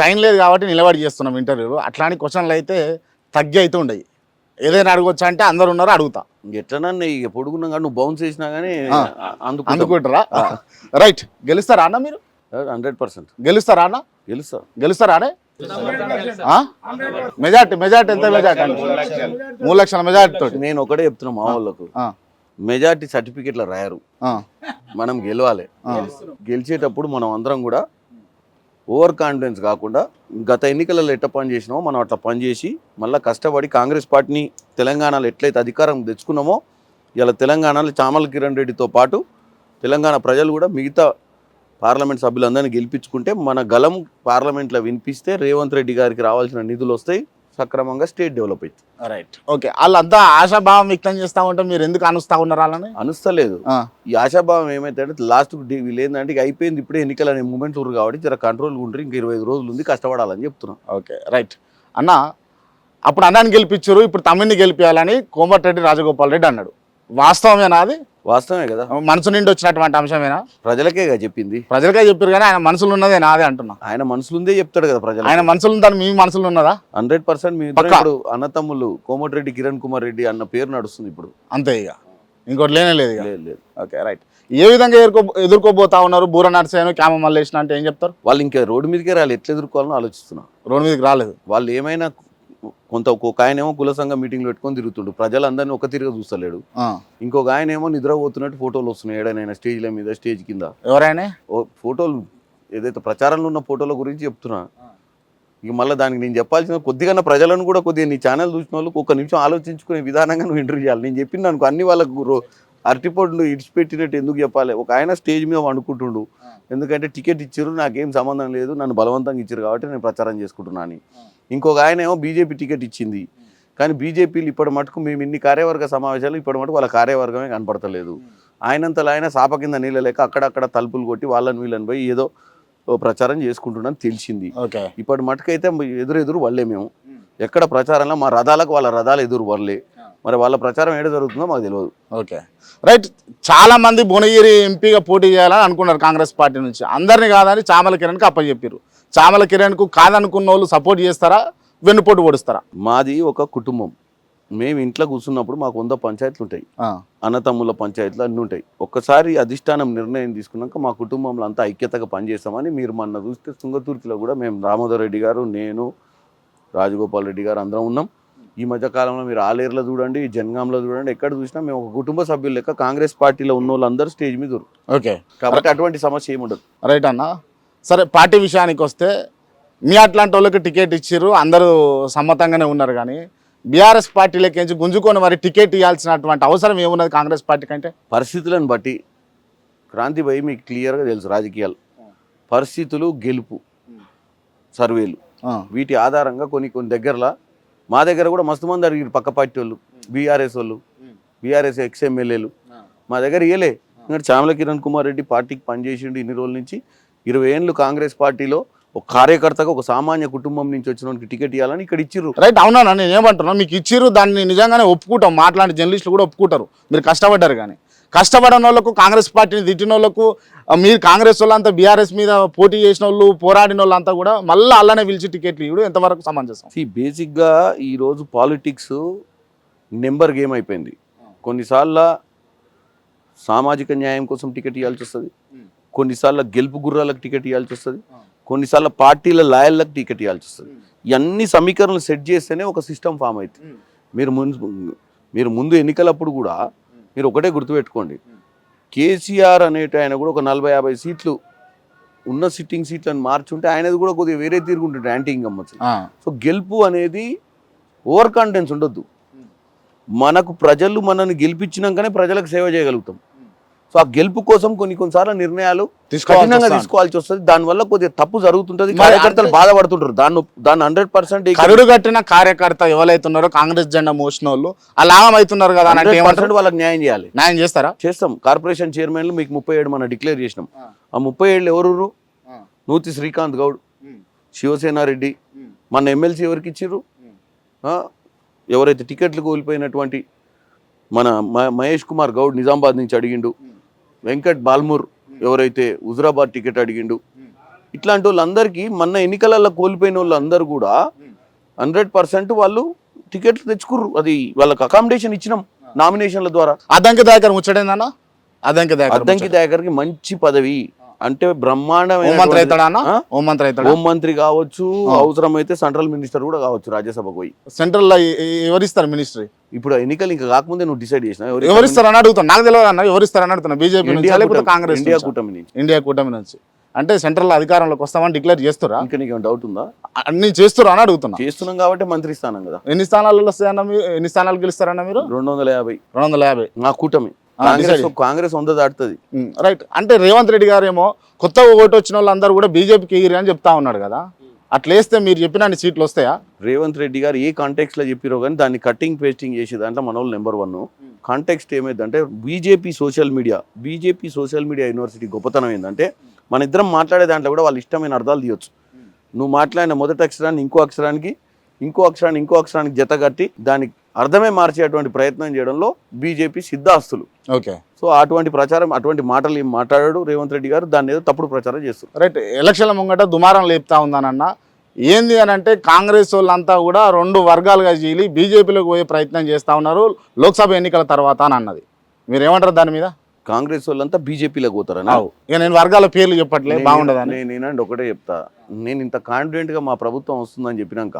Time లేదు కాబట్టి నిలబడి చేస్తున్నాం ఇంటర్వ్యూలు అట్లాంటి క్వశ్చన్లు అయితే తగ్గి అయితే ఉండయి. ఏదైనా అడగొచ్చా అంటే అందరు ఉన్నారు అడుగుతా. ఎట్లనన్నా ఇక పొడుగున్నా కానీ నువ్వు బౌన్స్ చేసినా కానీ. అందుకు అందుకుంటారా? రైట్ గెలుస్తారా అన్న మీరు? హండ్రెడ్ పర్సెంట్ గెలుస్తారా అన్న? గెలుస్తా. గెలుస్తారా అనే? మెజార్టీ మెజార్టీ ఎంత మెజార్టీ మూడు లక్షల. మెజార్టీ తోటి. నేను ఒకటే చెప్తున్నా మా వాళ్ళకు. మెజార్టీ సర్టిఫికెట్లు రాయరు. మనం గెలవాలి. గెలిచేటప్పుడు మనం అందరం కూడా ఓవర్ కాన్ఫిడెన్స్ కాకుండా గత ఎన్నికలలో ఎట్ట పని చేసినామో మనం అట్లా పనిచేసి మళ్ళీ కష్టపడి కాంగ్రెస్ పార్టీని తెలంగాణలో ఎట్లయితే అధికారం తెచ్చుకున్నామో ఇలా తెలంగాణలో చామల కిరణ్ రెడ్డితో పాటు తెలంగాణ ప్రజలు కూడా మిగతా పార్లమెంట్ సభ్యులందరినీ గెలిపించుకుంటే మన గలం పార్లమెంట్లో వినిపిస్తే రేవంత్ రెడ్డి గారికి రావాల్సిన నిధులు వస్తాయి. సక్రమంగా స్టేట్ డెవలప్ అవుతుంది రైట్ ఓకే వాళ్ళంతా ఆశాభావం వ్యక్తం చేస్తా ఉంటే మీరు ఎందుకు అనుస్తా ఉన్నారు వాళ్ళని? అనుస్తలేదు. ఆ, ఈ ఆశాభావం ఏమైతే లాస్ట్ వీళ్ళు ఏంటంటే ఇక అయిపోయింది ఇప్పుడే ఎన్నికలు అనే మూమెంట్ ఊరు కాబట్టి జర కంట్రోల్ ఉండ్రి ఇంక ఇరవై ఐదు రోజులు ఉంది కష్టపడాలని చెప్తున్నా. ఓకే రైట్ అన్న అప్పుడు అన్నాన్ని గెలిపించారు ఇప్పుడు తమ్మిని గెలిపించాలని కోమటిరెడ్డి రాజగోపాల్ రెడ్డి అన్నాడు. వాస్తవమేనా అది? వాస్తవమే కదా? మనసు నిండి వచ్చినటువంటి అంశమేనా? ప్రజలకే కదా చెప్పింది. ప్రజలకే చెప్పారు కానీ ఆయన మనసులో ఉన్నదే నాదే అంటున్నా. ఆయన మనసులుందే చెప్తాడు కదా ప్రజలు ఆయన మనసులో ఉందని మీ మనసులో ఉన్నదా? హండ్రెడ్ పర్సెంట్ మీ. ఇప్పుడు అన్నతమ్ములు కోమటిరెడ్డి కిరణ్ కుమార్ రెడ్డి అన్న పేరు నడుస్తుంది ఇప్పుడు. అంతే ఇక. ఇంకోటి లేనే లేదు లేదు ఓకే రైట్. ఏ విధంగా ఎదుర్కో ఎదుర్కోబోతా ఉన్నారు బూర నర్సేను క్యామ మల్లేసిన అంటే ఏం చెప్తారు? వాళ్ళు ఇంకా రోడ్డు మీదకే రాలి ఎట్లా ఎదుర్కోవాలని ఆలోచిస్తున్నా. రోడ్డు మీదకి రాలేదు. వాళ్ళు ఏమైనా కొంత ఒక ఆయన ఏమో కుల సంఘం మీటింగ్లు పెట్టుకొని తిరుగుతుండు. ప్రజలందరినీ ఒక తిరిగి చూస్తలేడు. ఇంకొక ఆయన ఏమో నిద్రపోతున్నట్టు ఫోటోలు వస్తున్నాయి ఏడనైనా స్టేజ్ల మీద స్టేజ్ కింద. ఎవరైనా ఫోటోలు ఏదైతే ప్రచారంలో ఉన్న ఫోటోల గురించి చెప్తున్నా. ఇక మళ్ళీ దానికి నేను చెప్పాల్సిన కొద్దిగా ప్రజలను కూడా కొద్దిగా నీ ఛానల్ చూసిన వాళ్ళకి ఒక నిమిషం ఆలోచించుకునే విధానంగా నువ్వు ఇంటర్వ్యూ చేయాలి. నేను చెప్పిన అనుకో అన్ని వాళ్ళకు అరటిపొడ్లు ఇడిచిపెట్టినట్టు ఎందుకు చెప్పాలి? ఒక ఆయన స్టేజ్ మీద వండుకుంటుండు. ఎందుకంటే టికెట్ ఇచ్చారు నాకేం సంబంధం లేదు నన్ను బలవంతంగా ఇచ్చారు కాబట్టి నేను ప్రచారం చేసుకుంటున్నా అని. ఇంకొక ఆయన ఏమో బీజేపీ టికెట్ ఇచ్చింది. కానీ బీజేపీలు ఇప్పటి మటుకు మేము ఇన్ని కార్యవర్గ సమావేశాలు ఇప్పటి మటుకు వాళ్ళ కార్యవర్గమే కనపడతలేదు. ఆయనంతలో ఆయన సాప కింద నీళ్ళ లేక అక్కడక్కడ తలుపులు కొట్టి వాళ్ళని వీళ్ళని పోయి ఏదో ప్రచారం చేసుకుంటున్నాను తెలిసింది. ఇప్పటి మటుకైతే ఎదురెదురు వల్లే మేము. ఎక్కడ ప్రచారంలో మా రథాలకు వాళ్ళ రథాలు ఎదురు వరలే మరి వాళ్ళ ప్రచారం ఏడ జరుగుతుందో మాకు తెలియదు ఓకే. రైట్ చాలా మంది భువనగిరి ఎంపీగా పోటీ చేయాలని అనుకున్నారు కాంగ్రెస్ పార్టీ నుంచి. అందరిని కాదని చామల కిరణ్కి అప్పచెప్పారు చామల కిరణ్కు కాదనుకున్న వాళ్ళు సపోర్ట్ చేస్తారా? వెన్నుపోటు పొడుస్తారా? మాది ఒక కుటుంబం. మేము ఇంట్లో కూర్చున్నప్పుడు మాకు వంద పంచాయతీలు ఉంటాయి అన్నతమ్ముల పంచాయతీలు అన్నీ ఉంటాయి. ఒక్కసారి అధిష్టానం నిర్ణయం తీసుకున్నాక మా కుటుంబంలో అంతా ఐక్యతగా పనిచేస్తామని మీరు మొన్న చూస్తే తుంగతుర్తిలో కూడా మేము దామోదర్ రెడ్డి గారు నేను రాజగోపాల్ రెడ్డి గారు అందరం ఉన్నాం. ఈ మధ్య కాలంలో మీరు ఆలేరులో చూడండి జనగాంలో చూడండి ఎక్కడ చూసినా మేము ఒక కుటుంబ సభ్యులు లెక్క కాంగ్రెస్ పార్టీలో ఉన్న వాళ్ళందరూ స్టేజ్ మీద. ఓకే. కాబట్టి అటువంటి సమస్య ఏమి ఉండదు రైట్ అన్న? సరే పార్టీ విషయానికి వస్తే మీ అట్లాంటి వాళ్ళకి టికెట్ ఇచ్చారు అందరూ సమ్మతంగానే ఉన్నారు కానీ బీఆర్ఎస్ పార్టీలకి గుంజుకొని మరి టికెట్ ఇవ్వాల్సినటువంటి అవసరం ఏమున్నది కాంగ్రెస్ పార్టీ కంటే పరిస్థితులను బట్టి క్రాంతి భయ మీకు క్లియర్గా తెలుసు రాజకీయాలు. పరిస్థితులు గెలుపు సర్వేలు. వీటి ఆధారంగా కొన్ని కొన్ని దగ్గరలో మా దగ్గర కూడా మస్తు మంది అడిగారు పక్క పార్టీ వాళ్ళు బీఆర్ఎస్ వాళ్ళు బీఆర్ఎస్ ఎక్స్ ఎమ్మెల్యేలు మా దగ్గర ఇయలే ఎందుకంటే చామల కిరణ్ కుమార్ రెడ్డి పార్టీకి పనిచేసిండు ఇన్ని రోజుల నుంచి. ఇరవై ఏళ్ళు కాంగ్రెస్ పార్టీలో ఒక కార్యకర్తగా ఒక సామాన్య కుటుంబం నుంచి వచ్చిన వానికి టికెట్ ఇవ్వాలని ఇక్కడ ఇచ్చిర్రు. రైట్ అవునా నేను ఏమంటున్నా మీకు ఇచ్చిర్రు దాన్ని నిజంగానే ఒప్పుకుంటాం. మాట్లాడే జర్నలిస్టులు కూడా ఒప్పుకుంటారు. మీరు కష్టపడ్డారు కానీ. కష్టపడిన వాళ్ళకు కాంగ్రెస్ పార్టీని తిట్టిన వాళ్ళకు మీరు కాంగ్రెస్ వాళ్ళంతా బీఆర్ఎస్ మీద పోటీ చేసిన వాళ్ళు పోరాడిన వాళ్ళంతా కూడా మళ్ళీ అలానే పిలిచి టికెట్లు ఇవ్వడం ఎంతవరకు సమంజసం? See, బేసిక్గా ఈరోజు పాలిటిక్స్ నెంబర్ గేమ్ అయిపోయింది. కొన్నిసార్లు సామాజిక న్యాయం కోసం టికెట్ ఇవ్వాల్సి వస్తుంది. కొన్నిసార్లు గెలుపు గుర్రాలకు టికెట్ ఇవ్వాల్సి వస్తుంది. కొన్నిసార్లు పార్టీల లాయర్లకు టికెట్ ఇవ్వాల్సి వస్తుంది. ఇవన్నీ సమీకరణలు సెట్ చేస్తేనే ఒక సిస్టమ్ ఫామ్ అవుతుంది. మీరు ముందు మీరు ముందు ఎన్నికలప్పుడు కూడా మీరు ఒకటే గుర్తుపెట్టుకోండి. కేసీఆర్ అనేటి ఆయన కూడా ఒక నలభై యాభై సీట్లు ఉన్న సిట్టింగ్ సీట్లను మార్చుంటే ఆయనది కూడా కొద్దిగా వేరే తీరుగుంటుండే యాంటీ ఆ, సో గెలుపు అనేది ఓవర్ కాన్ఫిడెన్స్ ఉండొద్దు మనకు ప్రజలు మనల్ని గెలిపించినాకనే ప్రజలకు సేవ చేయగలుగుతాం. సో ఆ గెలుపు కోసం కొన్ని కొన్నిసార్లు నిర్ణయాలు తీసుకోవాల్సి కఠినంగా వస్తుంది. తీసుకోవాల్సి వస్తుంది. దానివల్ల కొద్దిగా తప్పు జరుగుతుంటది. కార్యకర్తలు బాధపడుతుంటారు. దాన్ని దాన్ని హండ్రెడ్ పర్సెంట్ కరుడు కట్టిన కార్యకర్త ఎవరైతున్నారో కాంగ్రెస్ జెండా మోసిన వాళ్ళు అలాగం అవుతున్నారు కదా అంటే వాళ్ళకి న్యాయం చేయాలి. న్యాయం చేస్తారా? చేస్తాం. కార్పొరేషన్ చైర్మన్లు మీకు ముప్పై ఏడు మనం డిక్లేర్ చేసినాం. ఆ. ముప్పై ఏళ్ళు ఎవరు నూతి శ్రీకాంత్ గౌడ్ శివసేన రెడ్డి. మన ఎమ్మెల్సీ ఎవరికి ఇచ్చిర్రు? ఆ, ఎవరైతే టికెట్లు కోల్పోయినటువంటి మన మహేష్ కుమార్ గౌడ్ నిజామాబాద్ నుంచి అడిగిండు. వెంకట్ బాల్మూర్ ఎవరైతే హుజరాబాద్ టికెట్ అడిగిండు. ఇట్లాంటి వాళ్ళందరికీ మొన్న ఎన్నికలలో కోల్పోయిన వాళ్ళందరూ కూడా హండ్రెడ్ పర్సెంట్ వాళ్ళు టికెట్లు తెచ్చుకుర్రు. అది వాళ్ళకి అకామిడేషన్ ఇచ్చినాం నామినేషన్ల ద్వారా. అద్దంకి దాకర్ ముచ్చడేందన్న అద్దంకి దాకర్ అద్దంకి దయాకర్కి మంచి పదవి. అంటే అవుతాడా హోం మంత్రి కావచ్చు అవసరమైతే సెంట్రల్ మినిస్టర్ కూడా కావచ్చు రాజ్యసభకు పోయి. సెంట్రల్లో ఎవరిస్తారు మినిస్ట్రీ? ఇప్పుడు ఎన్నికలు ఇంకా కాకముందే నువ్వు డిసైడ్ చేసిన ఎవరిస్తారని అడుగుతాను నాకు తెలియదు అన్న ఎవరిస్తారని అడుగుతున్నా. బీజేపీ లేకపోతే కాంగ్రెస్ ఇండియా? కూటమి నుంచి. ఇండియా కూటమి నుంచి. అంటే సెంట్రల్ అధికారంలోకి వస్తామని డిక్లేర్ చేస్తురా? ఇంకా నీకు డౌట్ ఉందా? అన్ని చేస్తురా అని అడుగుతున్నా. చేస్తున్నాం కాబట్టి మంత్రి స్థానం కదా. ఎన్ని స్థానాలు వస్తాయన్న మీరు ఎన్ని స్థానాలు గెలుస్తారన్న మీరు? రెండు వందల యాభై. రెండు వందల యాభై. నా కూటమి. కాంగ్రెస్. కాంగ్రెస్ వంద దాటుతుంది. రైట్. అంటే రేవంత్ రెడ్డి గారు ఏమో కొత్తగా ఓటు వచ్చిన వాళ్ళందరూ కూడా బీజేపీకి ఎగిరి అని చెప్తా ఉన్నాడు కదా. అట్లా వేస్తే మీరు చెప్పిన అన్ని సీట్లు వస్తాయా? రేవంత్ రెడ్డి గారు ఏ కాంటెక్స్ట్లో చెప్పిరో కానీ దాన్ని కట్టింగ్ పేస్టింగ్ చేసే దాంట్లో మన వాళ్ళు నెంబర్ వన్ కాంటెక్స్ట్ ఏమైందంటే BJP social media BJP social media university గొప్పతనం ఏంటంటే మన ఇద్దరం మాట్లాడే దాంట్లో కూడా వాళ్ళ ఇష్టమైన అర్థాలు తీయొచ్చు. నువ్వు మాట్లాడిన మొదటి అక్షరాన్ని ఇంకో అక్షరానికి ఇంకో అక్షరాన్ని ఇంకో అక్షరానికి జత కట్టి దానికి అర్థమే మార్చేటువంటి ప్రయత్నం చేయడంలో బీజేపీ సిద్ధాస్తులు. ఓకే. సో అటువంటి ప్రచారం అటువంటి మాటలు ఏం మాట్లాడాడు రేవంత్ రెడ్డి గారు దాన్ని ఏదో తప్పుడు ప్రచారం చేస్తారు రైట్ ఎలక్షన్ల ముంగట దుమారం లేపుతా ఉందానన్న. ఏంది అని అంటే కాంగ్రెస్ వాళ్ళంతా కూడా రెండు వర్గాలుగా చీలి బీజేపీలోకి పోయే ప్రయత్నం చేస్తా ఉన్నారు లోక్సభ ఎన్నికల తర్వాత అని అన్నది. మీరు ఏమంటారు దాని మీద? కాంగ్రెస్ వాళ్ళంతా బీజేపీలోకి పోతారని? అవు. ఇక నేను వర్గాల పేర్లు చెప్పట్లే నేను నేనండి ఒకటే చెప్తా. నేను ఇంత కాన్ఫిడెంట్గా మా ప్రభుత్వం వస్తుందని చెప్పినాక